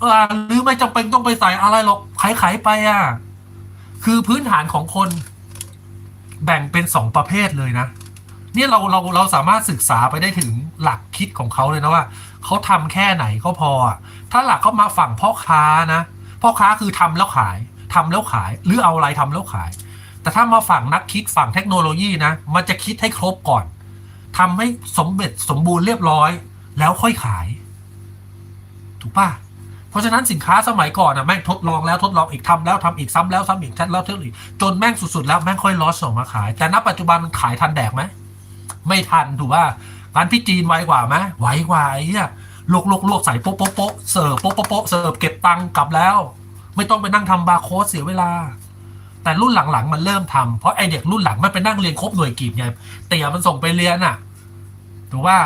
เออหรือไม่จำเป็นต้องไปใส่อะไรหรอกขายขายไปอะ คือพื้นฐานของคน แบ่งเป็นสองประเภทเลยนะ เนี่ยเราเราเราสามารถศึกษาไปได้ถึงหลักคิดของเขาเลยนะว่าเขาทำแค่ไหนก็พอ ถ้าหลักเขามาฝั่งพ่อค้านะ พ่อค้าคือทำแล้วขายทำแล้วขาย หรือเอาอะไรทำแล้วขาย แต่ถ้ามาฝั่งนักคิดฝั่งเทคโนโลยีนะ มันจะคิดให้ครบก่อนทำให้สมเร็จสมบูรณ์เรียบร้อย แล้วค่อยขาย ถูกป่ะ เพราะฉะนั้นสินค้าสมัยก่อนนะแม่งทดลองแล้วทดลองอีกทำแล้วทำอีกซ้ำแล้วซ้ำอีกทัดแล้วทดอีกจนแม่งสุดๆแล้วแม่งค่อยลอสส่งมาขาย แต่ณปัจจุบันมันขายทันแดกไหมไม่ทันถูกป่ะร้านพี่จีนไวกว่าไหมไวกว่าไอ้เนี่ยลวกลวกลวกใส่โป๊ะโป๊ะโป๊ะเสิร์ฟโป๊ะโป๊ะเสิร์ฟเก็บตังค์กลับแล้ว ไม่ต้องไปนั่งทำบาร์โค้ดเสียเวลา แต่รุ่นหลังๆมันเริ่มทำเพราะไอเด็กรุ่นหลังมันไปนั่งเรียนครบหน่วยกีบไงเตี๋ยมันส่งไปเรียนอะถูกป่ะ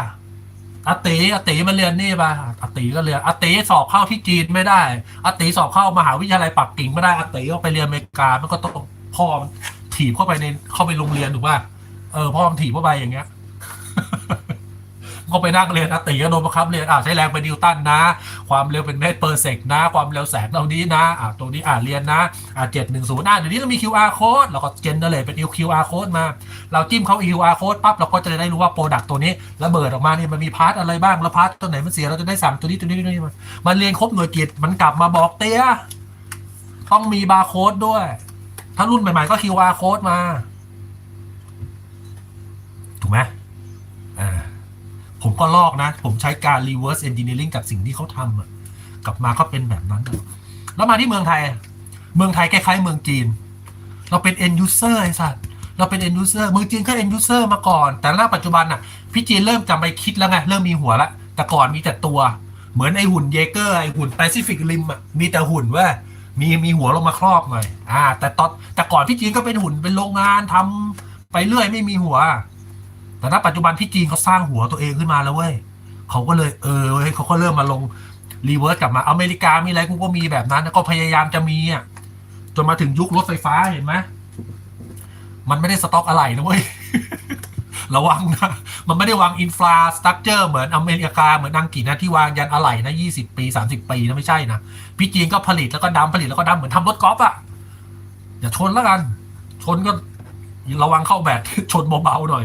อาตีอาตีมาเรียนนี่ป่ะอาตีก็เรียนอาตีสอบเข้าที่จีนไม่ได้อาตีสอบเข้ามหาวิทยาลัยปักกิ่งไม่ได้อาตีก็ไปเรียนอเมริกามันก็ต้องพ่อมันถีบเข้าไปในเข้าไปโรงเรียนถูกป่ะเออพ่อมันถีบเข้าไปอย่างเงี้ย ก็ไปนั่งเรียนอาติก็โดนบังคับเรียนอ่าใช้แรงเป็นนิวตันนะ ความเร็วเป็นเมตรเปอร์เซกนะ ความเร็วแสงเท่านี้นะอ่าตรงนี้อ่าเรียนนะอ่าเจ็ดหนึ่งศูนย์อ่าเดี๋ยวนี้เรามี QR code เราก็เจนเนอเรตเป็น QR code มา เราจิ้มเข้า QR code ปั๊บเราก็จะได้รู้ว่าโปรดักต์ตัวนี้ระเบิดออกมาเนี่ยมันมีพาร์ทอะไรบ้างแล้วพาร์ทตัวไหนมันเสียเราจะได้สั่งตัวนี้ตัวนี้ตัวนี้มามันเรียนครบหน่วยกิจมันกลับมาบอกเตี้ยต้องมีบาร์โค้ดด้วย ถ้ารุ่นใหม่ๆก็ QR code มา ถูกไหม ก็ลอกนะ ผมใช้การ reverse engineering กับสิ่งที่เขาทำอะกลับมาก็เป็นแบบนั้น แล้วมาที่เมืองไทย เมืองไทยคล้ายๆเมืองจีน เราเป็น end user ไอ้สัตว์เราเป็น end user เมืองจีนก็ end user มาก่อน แต่ณปัจจุบันน่ะพี่จีนเริ่มจำไปคิดแล้วไงเริ่มมีหัวละ แต่ก่อนมีแต่ตัว เหมือนไอหุ่นเยเกอร์ไอหุ่นแปซิฟิกริมอะมีแต่หุ่นว่ามีมีหัวลงมาครอบหน่อย อ่า แต่ตอนแต่ก่อนพี่จีนก็เป็นหุ่นเป็นโรงงานทำไปเรื่อยไม่มีหัว แต่ณปัจจุบันพี่จีนเขาสร้างหัวตัวเองขึ้นมาแล้วเว้ยเขาก็เลยเออเว้ยเขาก็เริ่มมาลงรีเวิร์สกลับมาอเมริกามีอะไรกูก็มีแบบนั้น แล้วก็พยายามจะมีอะจนมาถึงยุครถไฟฟ้าเห็นไหมมันไม่ได้สต็อกอะไรนะเว้ยระวังนะ มันไม่ได้วางอินฟราสตรักเจอร์เหมือนอเมริกา เหมือนอังกฤษนะที่วางยันอะไหล่นะยี่สิบปีสามสิบปีนะไม่ใช่นะ พี่จีนก็ผลิตแล้วก็ดำผลิตแล้วก็ดำเหมือนทำรถกอล์ฟอะ อย่าชนแล้วกัน ชนก็ระวังเข้าแบตชนเบาๆหน่อย